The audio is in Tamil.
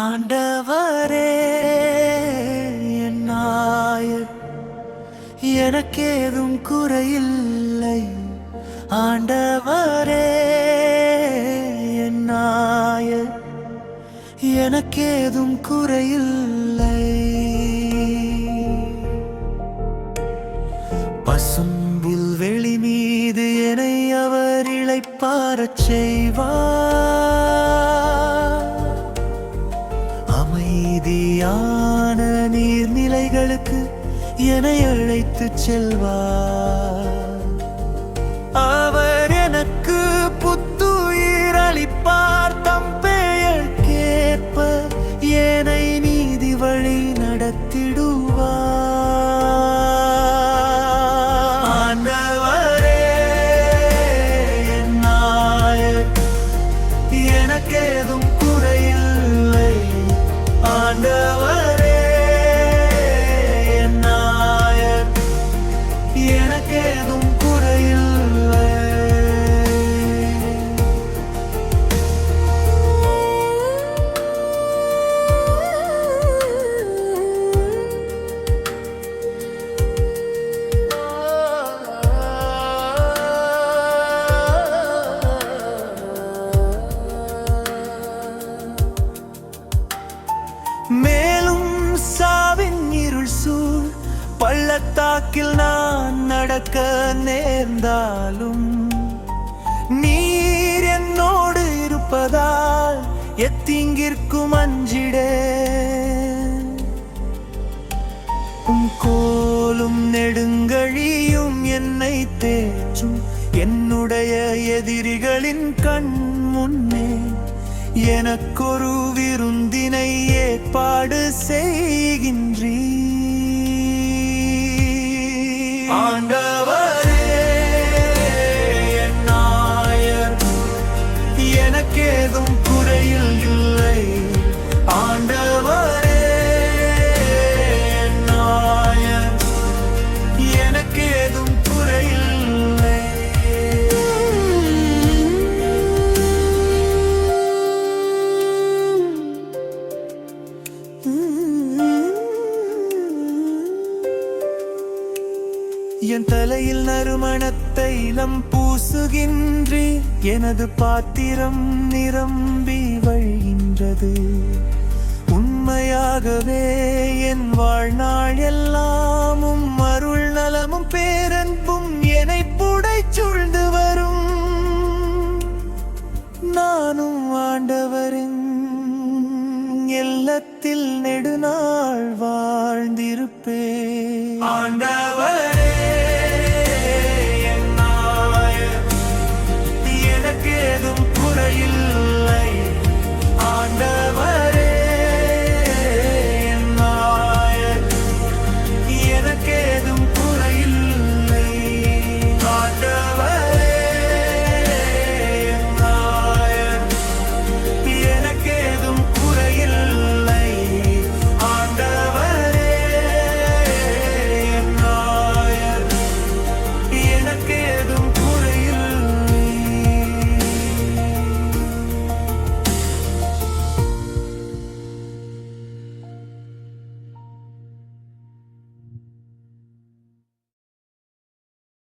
ஆண்டவரே என் நாயர் எனக்கேதும் குறையில்லை. ஆண்டவரே என் நாயர் எனக்கேதும் குறையில்லை. பசும்பில் வெளி மீது என்னை அவர் இழைப்பாரச் செய்வார். நீதியான நீர்நிலைகளுக்கு என்னை அழைத்துச் செல்வார். எனக்கேதும் பள்ளத்தாக்கில் நான் நடக்க நேர்ந்தாலும் நீர் என்னோடு இருப்பதால் எத்திங்கிற்கும் அஞ்சிடே. உம் கோலும் நெடுங்கழியும் என்னை தேற்றும். என்னுடைய எதிரிகளின் கண் முன்னே எனக்கொரு விருந்தினை ஏற்பாடு செய்கின்றீ ஆண்டவரே என் தலையில் நறுமணத்தை நம் பூசுகின்றீர் எனது பாத்திரம் நிரம்பி வழிகின்றது. உண்மையாகவே என் வாழ்நாள் எல்லாமும் அருள் நலமும் பேரன்பும் என்னை புடை சூழ்ந்து வரும். நானும் ஆண்டவரின் எல்லத்தில் நெடுநாள் வாழ்ந்திருப்பேன். ஆண்டவரே. segredo.